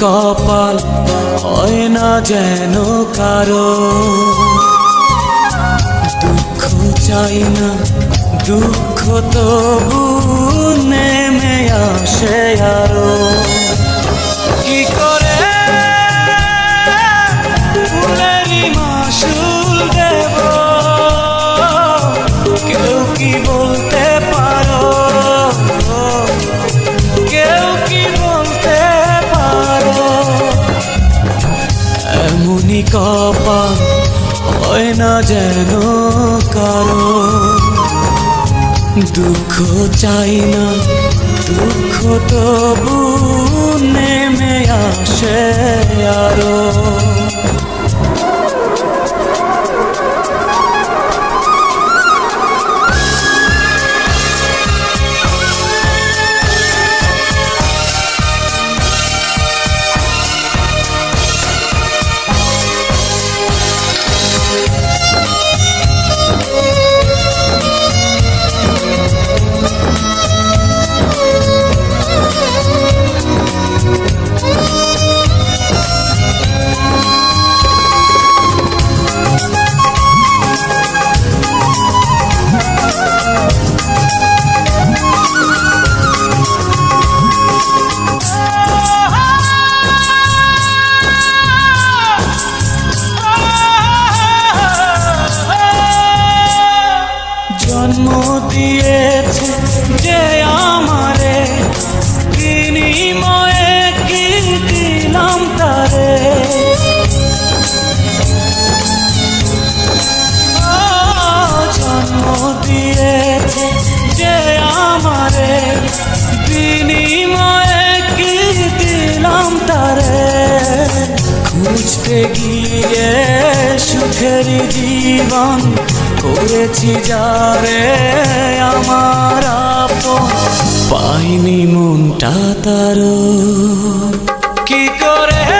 কপাল হয় না যেন কারও। দুঃখ চাই না দুঃখ তবু নেমে আসে আরও কপাল হয় না যেন কারও দুঃখ চাই না দুঃখ তবু নেমে আসে আরও। দিয়েছে যে আমারে বিনিময়ে দিলাম তারে। দিলাম তারে। গিয়ে জীবন করেছি যারে পাইনি মনটা তার কি করে